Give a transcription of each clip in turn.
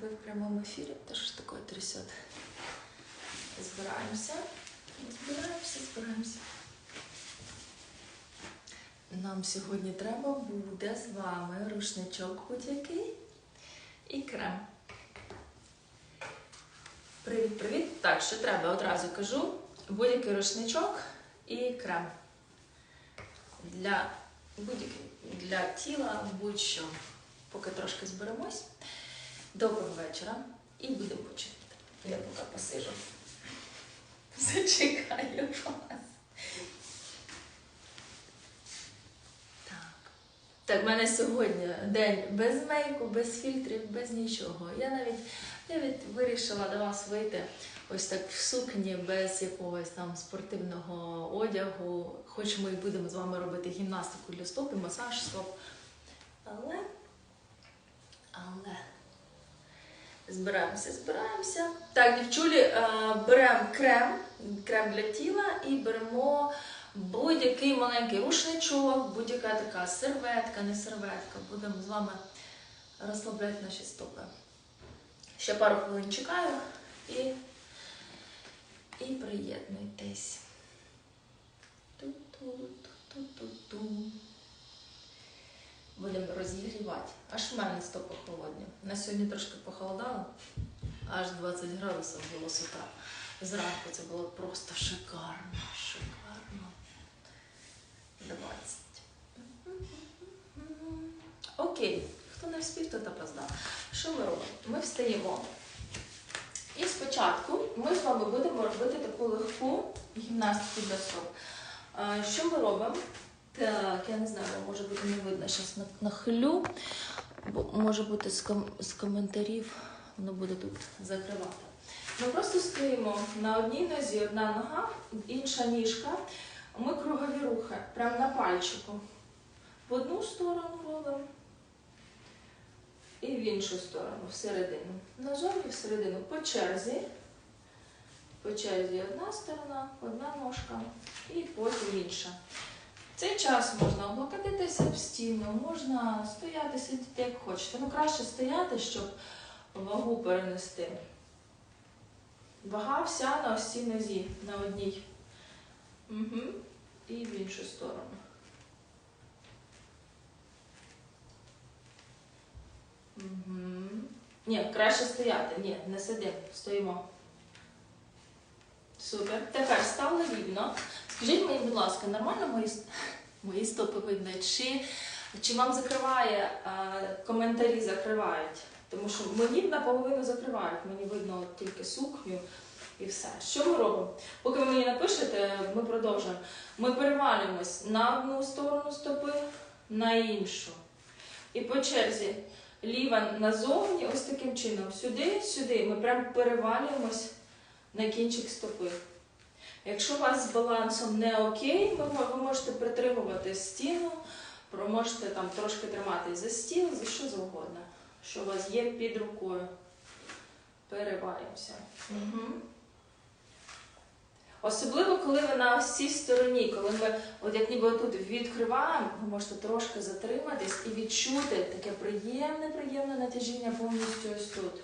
Ви в прямому ефірі, то що ж таке трясет? Збираємося. Збираємося, збираємося. Нам сьогодні треба буде з вами рушничок будь-який і крем. Привіт-привіт. Так, що треба, одразу кажу. Будь-який рушничок і крем. Для для тіла будь-що. Поки трошки зберемось. Доброго вечора і будемо починати. Я поки посижу. Зачекаю вас. Так. Так, в мене сьогодні день без мейку, без фільтрів, без нічого. Я навіть, навіть вирішила до вас вийти ось так в сукні, без якогось там спортивного одягу. Хоч ми і будемо з вами робити гімнастику для стоп масаж стоп. Але. Але. Збираємося, збираємося. Так, дівчулі, е, беремо крем, крем для тіла і беремо будь-який маленький рушничок, будь-яка така серветка, не серветка. Будемо з вами розслабляти наші стопи. Ще пару хвилин чекаю і, і приєднуйтесь. Ту-ту-ту-ту-ту. Будемо розігрівати. Аж в мене стопи холодні. На сьогодні трошки похолодало, аж 20 градусів було з утра. Зранку це було просто шикарно, шикарно. 20. Окей, хто не вспів, тот опоздав. Що ми робимо? Ми встаємо. І спочатку ми з вами будемо робити таку легку гімнастику для стоп. А, Що ми робимо? Так, я не знаю, може бути не видно. Зараз нахилю, бо може бути з, ком з коментарів, воно буде тут закривати. Ми просто стоїмо на одній нозі, одна нога, інша ніжка. Ми кругові рухи, прямо на пальчику. В одну сторону робимо і в іншу сторону, всередину. Назовні всередину по черзі. По черзі одна сторона, одна ножка і потім інша. Цей час можна облокотитися в стіну, можна стояти, сидіти як хочете. Ну, краще стояти, щоб вагу перенести. Вага вся на ось цій нозі, на одній. Угу. І в іншу сторону. Угу. Ні, краще стояти. Ні, не сидимо, стоїмо. Супер. Тепер стали рівно. Скажіть мені, будь ласка, нормально мої, мої стопи видно? Чи, чи вам закриває, а, коментарі закривають? Тому що мені наполовину закривають, мені видно тільки сукню і все. Що ми робимо? Поки ви мені напишете, ми продовжуємо. Ми перевалюємось на одну сторону стопи, на іншу. І по черзі ліва назовні, ось таким чином. Сюди, сюди. Ми прям перевалюємось на кінчик стопи. Якщо у вас з балансом не окей, ви, можете притримувати стіну, можете там трошки триматись за стіл, за що завгодно, що у вас є під рукою. Перевалюємося. Угу. Особливо, коли ви на ось цій стороні, коли ми, от як ніби тут відкриваємо, ви можете трошки затриматись і відчути таке приємне, приємне натяжіння повністю ось тут.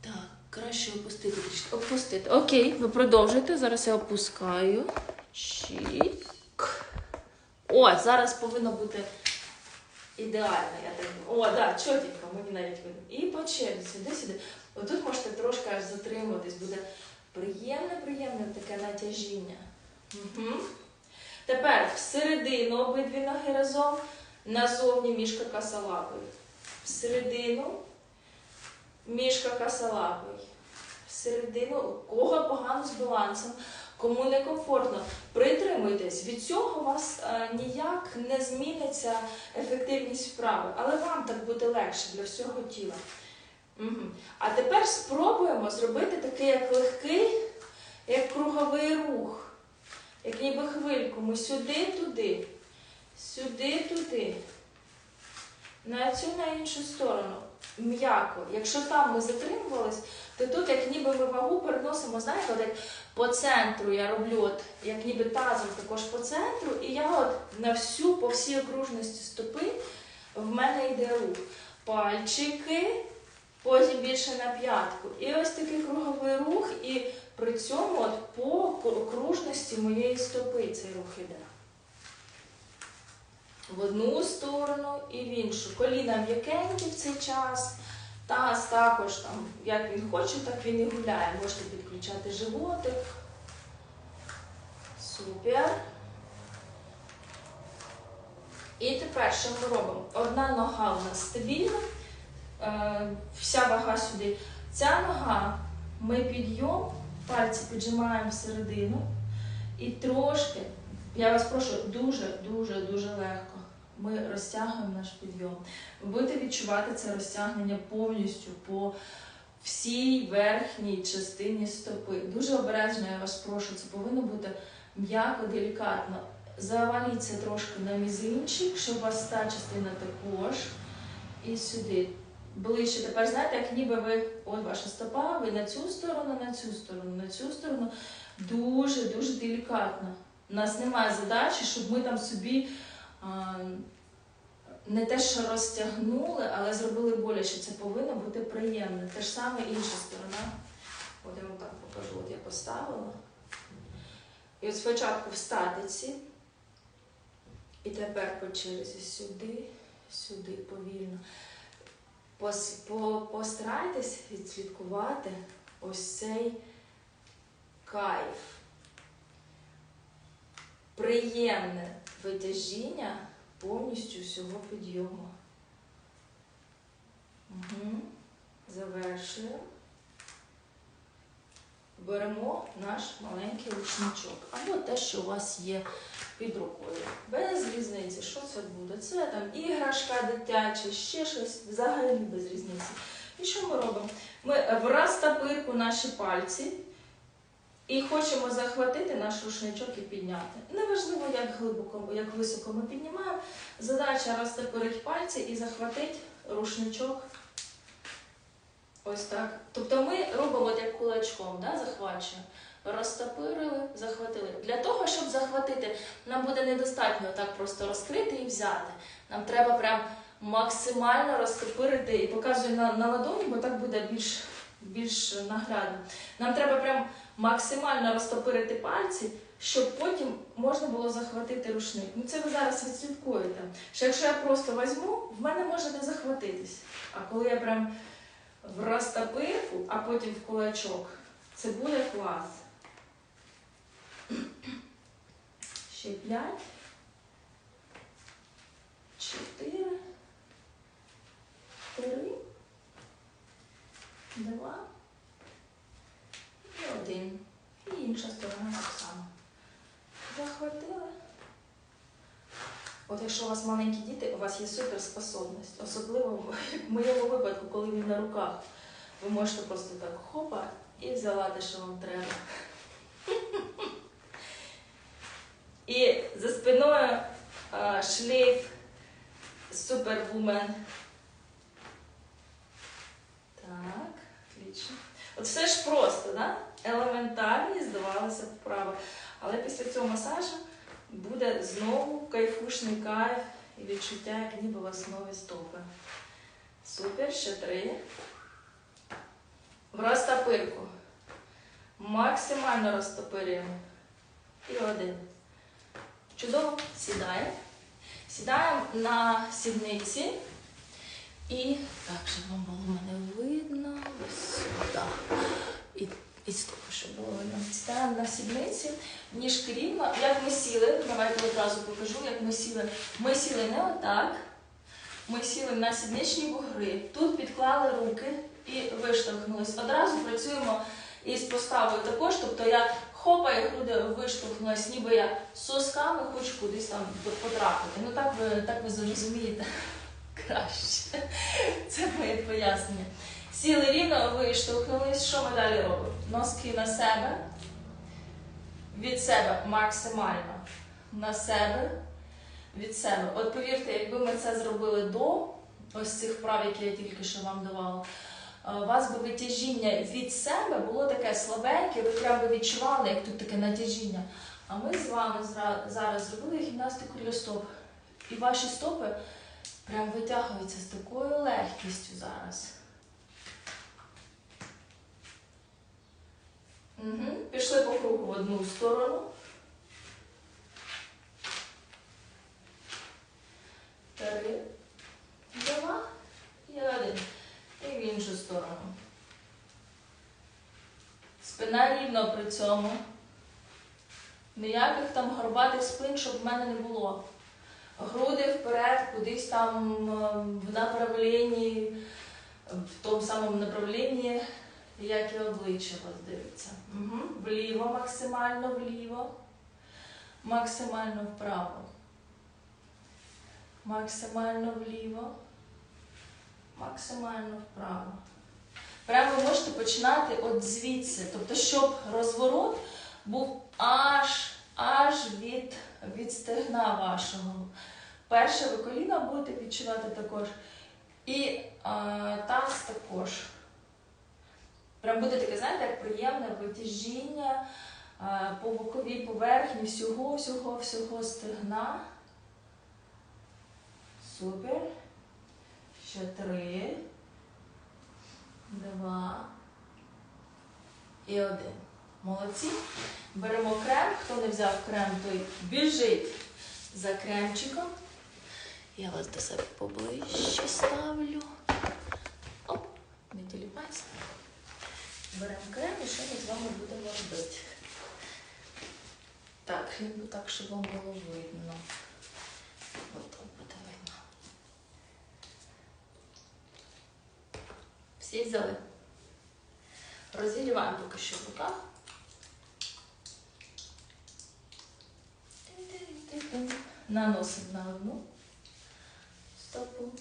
Так, краще опустити. Опустити. Окей, ви продовжуєте. Зараз я опускаю. Чік. О, зараз повинно бути ідеально, я так. О, да, чотенько, мені навіть видно. І по черзі, сюди, сюди. Отут можете трошки аж затримуватись, буде приємне, приємне таке натяжіння. Угу. Тепер всередину обидві ноги разом, назовні мішка касалапою. Всередину мішка касалапою. Всередину, у кого погано з балансом, кому некомфортно, притримуйтесь. Від цього у вас а, ніяк не зміниться ефективність вправи, але вам так буде легше для всього тіла. Угу. А тепер спробуємо зробити такий як легкий, як круговий рух. Як ніби хвильку. Ми сюди-туди, сюди-туди. На цю на іншу сторону. М'яко. Якщо там ми затримувались, то тут як ніби ми вагу переносимо, знаєте, от як по центру я роблю, от, як ніби тазом також по центру, і я от на всю, по всій окружності стопи в мене йде рух. Пальчики потім більше на п'ятку. І ось такий круговий рух, і при цьому от по окружності моєї стопи цей рух іде. В одну сторону і в іншу. Коліна м'якенькі в цей час. Таз також там, як він хоче, так він і гуляє. Можете підключати животик. Супер. І тепер що ми робимо? Одна нога у нас стабільна, е, вся вага сюди. Ця нога, ми підйом, пальці піджимаємо всередину і трошки, я вас прошу, дуже, дуже, дуже легко. Ми розтягуємо наш підйом. Ви будете відчувати це розтягнення повністю по всій верхній частині стопи. Дуже обережно, я вас прошу, це повинно бути м'яко, делікатно. Заваліться трошки на мізинчик, щоб у вас та частина також. І сюди. Ближче. Тепер знаєте, як ніби ви, от ваша стопа, ви на цю сторону, на цю сторону, на цю сторону. Дуже-дуже делікатно. У нас немає задачі, щоб ми там собі не те, що розтягнули, але зробили боляче. Це повинно бути приємно. Те ж саме інша сторона. От я вам так покажу, от я поставила. І от спочатку в статиці. І тепер по черзі сюди, сюди повільно. Пос, по, постарайтесь відслідкувати ось цей кайф. Приємне витяжіння повністю всього підйому. Угу. Завершуємо. Беремо наш маленький рушничок або те, що у вас є під рукою. Без різниці, що це буде? Це там іграшка дитяча, ще щось, взагалі без різниці. І що ми робимо? Ми в розтапирку наші пальці і хочемо захватити наш рушничок і підняти. Неважливо, як глибоко, як високо ми піднімаємо. Задача розтапирити пальці і захватити рушничок. Ось так. Тобто ми робимо як кулачком, да, захвачуємо. Розтопирили, захватили. Для того, щоб захватити, нам буде недостатньо так просто розкрити і взяти. Нам треба прям максимально розтопирити і показую на, на ладоні, бо так буде більш, більш наглядно. Нам треба прям максимально розтопирити пальці, щоб потім можна було захватити рушник. Ну це ви зараз відслідкуєте. Що якщо я просто візьму, в мене може не захватитись. А коли я прям в розтопирку, а потім в кулачок, це буде клас. Ще п'ять. Чотири. Три. Два. І один. І інша сторона так само. Захватили. От якщо у вас маленькі діти, у вас є суперспособність. Особливо в моєму випадку, коли він на руках. Ви можете просто так хопа і взяла те, що вам треба. І за спиною шлейф Супервумен. Так, отлично. От все ж просто, да? елементарні здавалося вправи. Але після цього масажу буде знову кайфушний кайф і відчуття, як ніби у вас нові стопи. Супер, ще три. В розтопирку. Максимально розтопирюємо. І один. Чудово. Сідаємо. Сідаємо на сідниці. І так, щоб вам було мене видно. Ось сюди. І, і стопи, щоб було на сідниці, ніжки рівно. Як ми сіли, давайте одразу покажу, як ми сіли. Ми сіли не отак. Ми сіли на сідничні бугри. Тут підклали руки і виштовхнулись. Одразу працюємо із поставою також. Тобто я хопаю груди виштовхнулась, ніби я сосками хочу кудись там потрапити. Ну так ви, так ви зрозумієте краще. Це моє пояснення. Сіли рівно, виштовхнулись. Що ми далі робимо? Носки на себе. Від себе максимально на себе. Від себе. От повірте, якби ми це зробили до ось цих вправ, які я тільки що вам давала, е, у вас би витяжіння від себе було таке слабеньке, ви прямо відчували, як тут таке натяжіння. А ми з вами зараз зробили гімнастику для стоп. І ваші стопи прям витягуються з такою легкістю зараз. Угу. Пішли по кругу в одну сторону. Три. Два. І один. І в іншу сторону. Спина рівно при цьому. Ніяких там горбатих спин, щоб в мене не було. Груди вперед, кудись там е, в направлінні, в тому самому направлінні, як і обличчя у вас дивиться. Угу. Вліво, максимально вліво, максимально вправо. Максимально вліво, максимально вправо. Прямо ви можете починати от звідси. Тобто, щоб розворот був аж, аж від, від стегна вашого. Перше ви коліна будете відчувати також. І а, таз також. Прям буде таке, знаєте, як приємне витяжіння по боковій поверхні всього, всього, всього стегна. Супер. Ще три. Два. І один. Молодці. Беремо крем. Хто не взяв крем, той біжить за кремчиком. Я вас до себе поближче ставлю. Оп, не тіліпайся. Беремо крем і що ми з вами будемо робити? Так, якби так, щоб вам було видно. От тут буде видно. Всі взяли. Розігріваємо поки що в руках. Наносимо на одну стопу.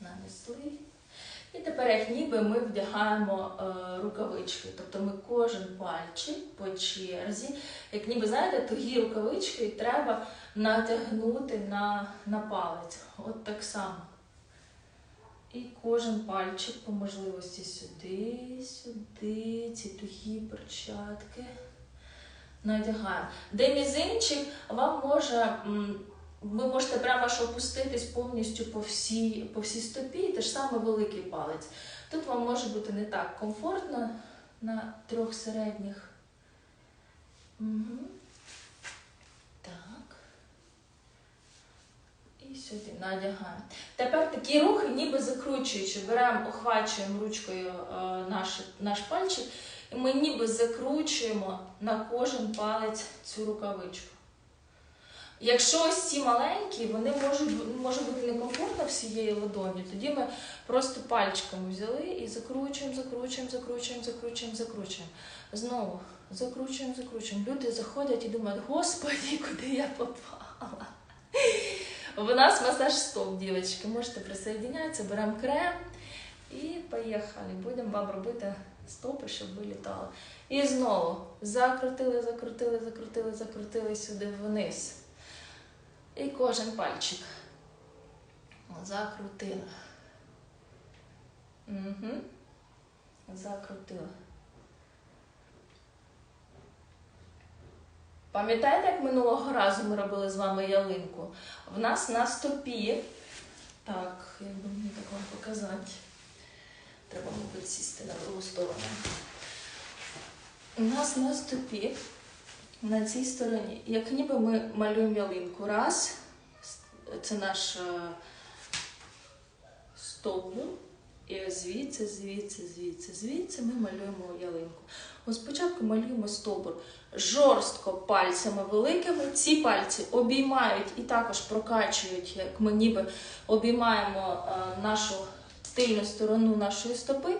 Нанесли. І тепер, як ніби ми вдягаємо е, рукавички. Тобто ми кожен пальчик по черзі, як ніби, знаєте, тугі рукавички треба натягнути на, на палець. От так само. І кожен пальчик по можливості сюди, сюди, ці тугі перчатки надягаємо. Де мізинчик вам може, ви можете прямо ж опуститись повністю по всій, по всій стопі, і те ж саме великий палець. Тут вам може бути не так комфортно на трьох середніх. Угу. Так. І сюди надягаємо. Тепер такі рухи, ніби закручуючи, беремо, охвачуємо ручкою е, наш, наш пальчик, і ми ніби закручуємо на кожен палець цю рукавичку. Якщо ось ці маленькі, вони можуть може бути некомфортно всією ладоні, тоді ми просто пальчиками взяли і закручуємо, закручуємо, закручуємо, закручуємо, закручуємо. Знову закручуємо, закручуємо. Люди заходять і думають, господи, куди я попала. У нас масаж стоп, дівчатки. Можете присоединятися, беремо крем і поїхали. Будемо вам робити стопи, щоб ви літали. І знову закрутили, закрутили, закрутили, закрутили сюди вниз. І кожен пальчик. Закрутили. Угу. Закрутили. Пам'ятаєте, як минулого разу ми робили з вами ялинку? В нас на стопі. Так, як би мені так вам показати. Треба, мабуть, сісти на другу сторону. У нас на стопі, на цій стороні, як ніби ми малюємо ялинку. Раз, це наш е, стовбур. І звідси, звідси, звідси, звідси ми малюємо ялинку. Ось спочатку малюємо стовбур жорстко пальцями великими. Ці пальці обіймають і також прокачують, як ми ніби обіймаємо е, нашу тильну сторону нашої стопи.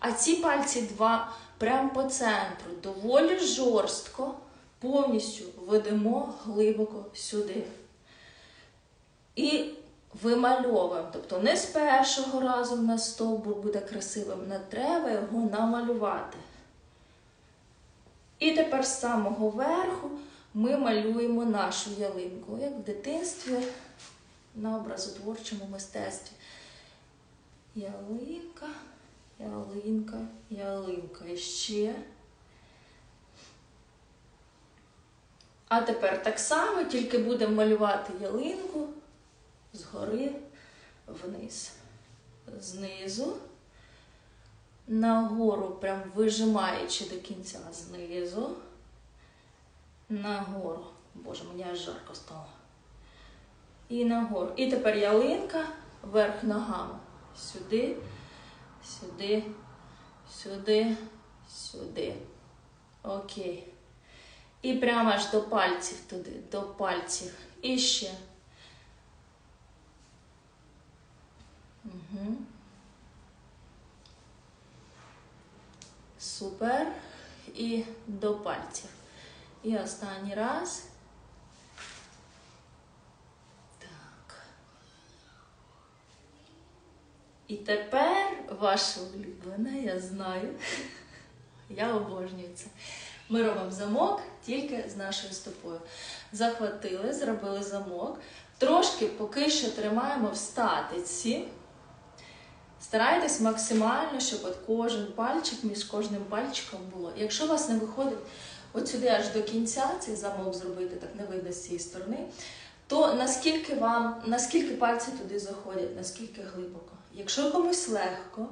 А ці пальці два прямо по центру, доволі жорстко, повністю ведемо глибоко сюди. І вимальовуємо. Тобто не з першого разу в нас стовбур буде красивим, не треба його намалювати. І тепер з самого верху ми малюємо нашу ялинку, як в дитинстві на образотворчому мистецтві. Ялинка, ялинка, ялинка. І ще. А тепер так само, тільки будемо малювати ялинку згори вниз. Знизу Нагору, прям вижимаючи до кінця знизу. Нагору. Боже, мені аж жарко стало. І нагору. І тепер ялинка вверх ногами. Сюди, сюди, сюди, сюди. Окей. І прямо аж до пальців туди, до пальців. І ще. Угу. Супер. І до пальців. І останній раз. Так. І тепер ваше улюблене, я знаю. Я обожнюю це. Ми робимо замок тільки з нашою стопою. Захватили, зробили замок. Трошки поки що тримаємо в статиці. Старайтесь максимально, щоб от кожен пальчик між кожним пальчиком було. Якщо у вас не виходить от сюди аж до кінця цей замок зробити, так не видно з цієї сторони, то наскільки вам, наскільки пальці туди заходять, наскільки глибоко. Якщо комусь легко,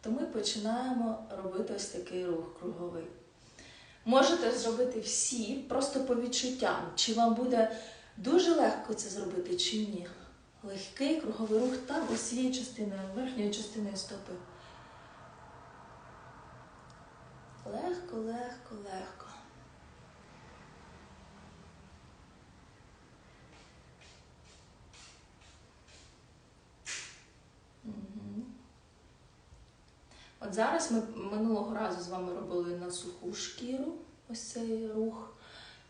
то ми починаємо робити ось такий рух круговий. Можете зробити всі, просто по відчуттям, чи вам буде дуже легко це зробити, чи ні. Легкий круговий рух там ось цією частиною, верхньою частиною стопи. Легко, легко, легко. Зараз ми минулого разу з вами робили на суху шкіру ось цей рух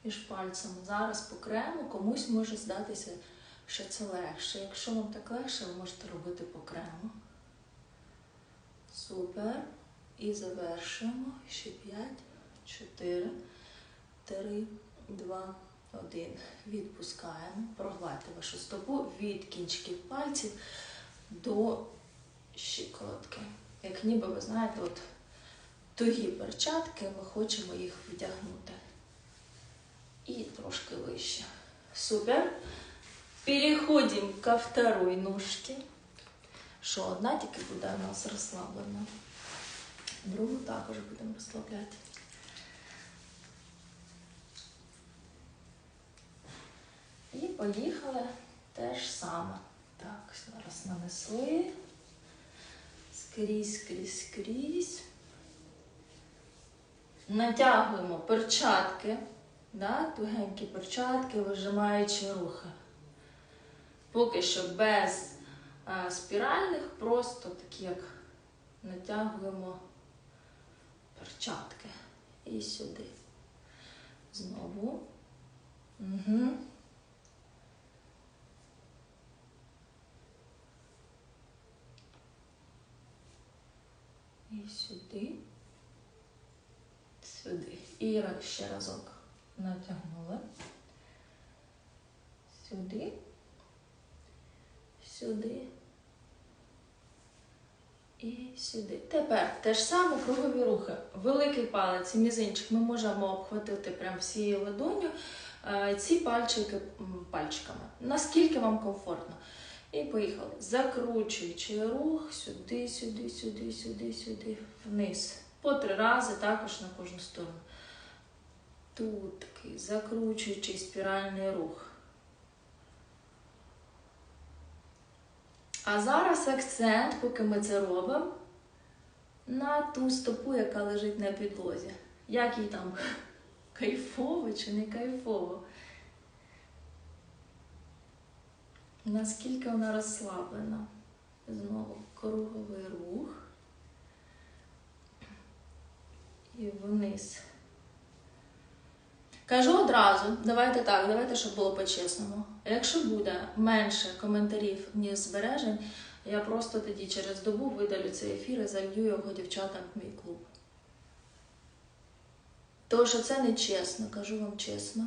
між пальцями. Зараз по крему комусь може здатися, що це легше. Якщо вам так легше, ви можете робити по крему. Супер. І завершуємо. Ще 5, 4, 3, 2, 1. Відпускаємо. Прогладьте вашу стопу від кінчиків пальців до щиколотки. Як ніби ви знаєте, от тугі перчатки, ми хочемо їх вдягнути. І трошки вище. Супер. Переходимо ко второй ножці. Що одна тільки буде у нас розслаблена. Другу також будемо розслабляти. І поїхали те ж саме. Так, зараз нанесли. Скрізь, скрізь, скрізь. Натягуємо перчатки, да? тугенькі перчатки, вижимаючи рухи. Поки що без а, спіральних, просто такі, як натягуємо перчатки. І сюди. Знову. Угу. І сюди. Сюди. І ще разок натягнули. Сюди. Сюди. І сюди. Тепер те ж саме кругові рухи. Великий палець і мізинчик ми можемо обхватити прям всією ладонью. е, Ці пальчики пальчиками. Наскільки вам комфортно. І поїхали. Закручуючи рух сюди, сюди, сюди, сюди, сюди, вниз. По три рази також на кожну сторону. Тут такий закручуючий спіральний рух. А зараз акцент, поки ми це робимо, на ту стопу, яка лежить на підлозі. Як їй там кайфово чи не кайфово? Наскільки вона розслаблена? Знову круговий рух. І вниз. Кажу одразу, давайте так, давайте, щоб було по-чесному. Якщо буде менше коментарів, ніж збережень, я просто тоді через добу видалю цей ефір і залью його дівчатам в мій клуб. Тому що це не чесно, кажу вам чесно.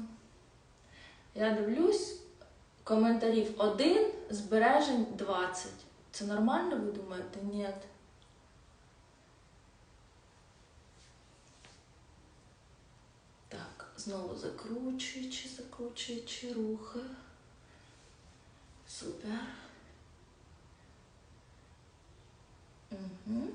Я дивлюсь, коментарів 1, збережень 20. Це нормально, ви думаєте? Ні. Так, знову закручуючи, закручуючи рухи. Супер. Угу.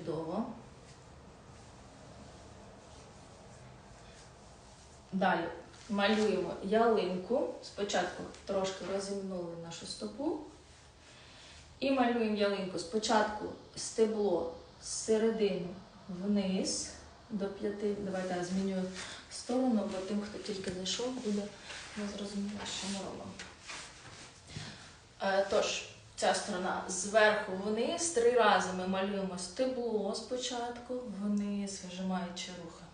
Чудово. Далі малюємо ялинку. Спочатку трошки розімнули нашу стопу. І малюємо ялинку. Спочатку стебло з середини вниз до п'яти. Давайте я змінюю сторону, бо тим, хто тільки зайшов, буде не зрозуміло, що ми робимо. Е, Тож, ця сторона зверху вниз. Три рази ми малюємо стебло спочатку, вниз, вижимаючи рухи.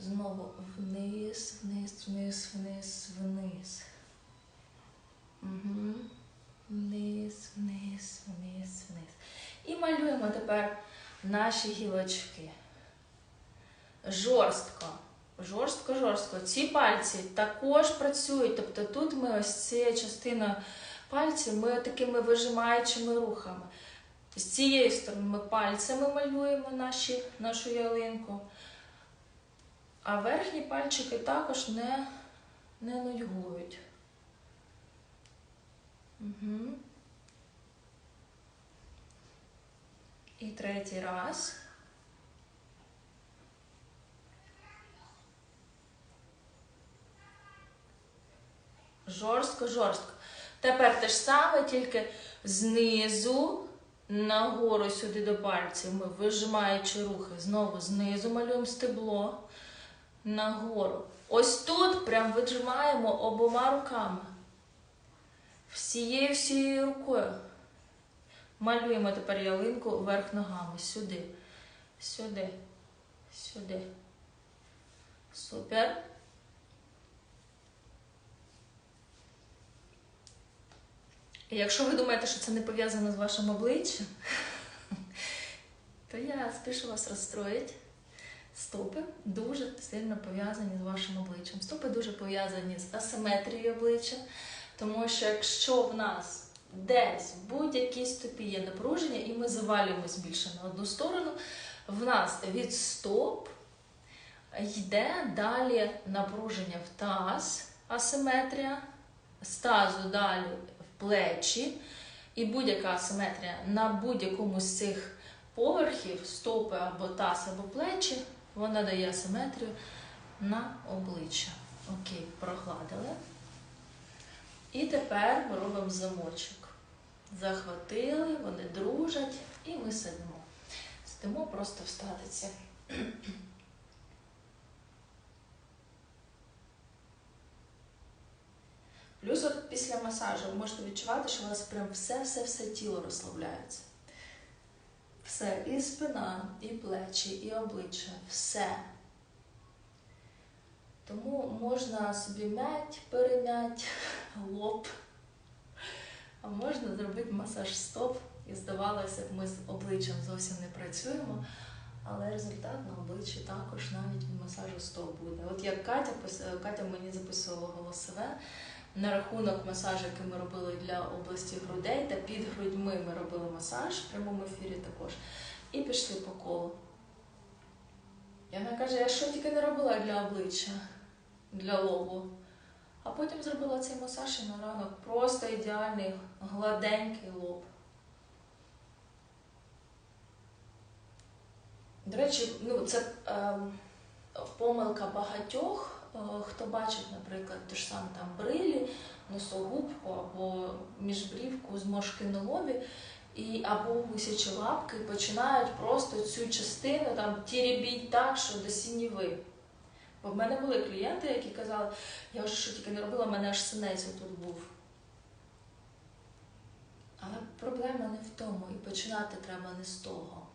Знову вниз, вниз, вниз, вниз, вниз. Угу. Вниз, вниз, вниз, вниз. І малюємо тепер наші гілочки. Жорстко. Жорстко, жорстко. Ці пальці також працюють. Тобто тут ми ось цією частиною пальців ми такими вижимаючими рухами. З цієї сторони ми пальцями малюємо наші, нашу ялинку. А верхні пальчики також не, не нудьгують. Угу. І третій раз. Жорстко, жорстко. Тепер те ж саме, тільки знизу нагору сюди до пальців. Ми вижимаючи рухи. Знову знизу малюємо стебло нагору. Ось тут прям вижимаємо обома руками. Всією всією рукою. Малюємо тепер ялинку вверх ногами. Сюди. Сюди. Сюди. Супер. І Якщо ви думаєте, що це не пов'язано з вашим обличчям, то я спішу вас розстроїти. Стопи дуже сильно пов'язані з вашим обличчям. Стопи дуже пов'язані з асиметрією обличчя, тому що якщо в нас десь в будь-якій стопі є напруження, і ми завалюємось більше на одну сторону, в нас від стоп йде далі напруження в таз, асиметрія, з тазу далі плечі, і будь-яка асиметрія на будь-якому з цих поверхів, стопи або таз, або плечі, вона дає асиметрію на обличчя. Окей, прогладили. І тепер ми робимо замочок. Захватили, вони дружать, і ми сидимо. Сидимо просто в статиці. Плюс от після масажу ви можете відчувати, що у вас прям все-все-все тіло розслабляється. Все, і спина, і плечі, і обличчя, все. Тому можна собі м'ять, перем'ять, лоб. А можна зробити масаж стоп. І здавалося, б, ми з обличчям зовсім не працюємо, але результат на обличчі також навіть від масажу стоп буде. От як Катя, Катя мені записувала голосове на рахунок масажу, який ми робили для області грудей, та під грудьми ми робили масаж в прямому ефірі також. І пішли по колу. І вона каже, я що тільки не робила для обличчя, для лобу. А потім зробила цей масаж і на ранок просто ідеальний гладенький лоб. До речі, ну це ем, помилка багатьох, е, хто бачить, наприклад, ту ж саме там брилі, носогубку або міжбрівку, зморшки на лобі, і або гусячі лапки починають просто цю частину там тірібіть так, що до сініви. Бо в мене були клієнти, які казали, я вже що тільки не робила, в мене аж синець тут був. Але проблема не в тому, і починати треба не з того.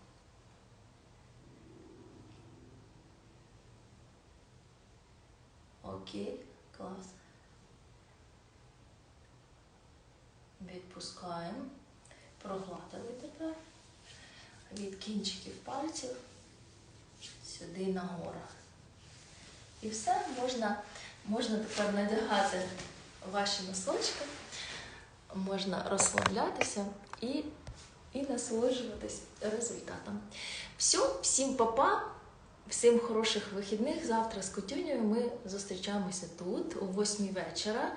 Окей, клас. Відпускаємо. Прогладили тепер від кінчиків пальців сюди нагору. І все, можна, можна тепер надягати ваші носочки, можна розслаблятися і, і насолоджуватись результатом. Все, всім папа, всім хороших вихідних. Завтра з Котюнею ми зустрічаємося тут, о 8 вечора.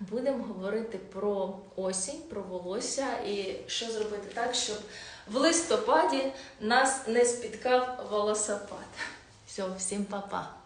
будемо говорити про осінь, про волосся і що зробити так, щоб в листопаді нас не спіткав волосопад. Все, всім па-па!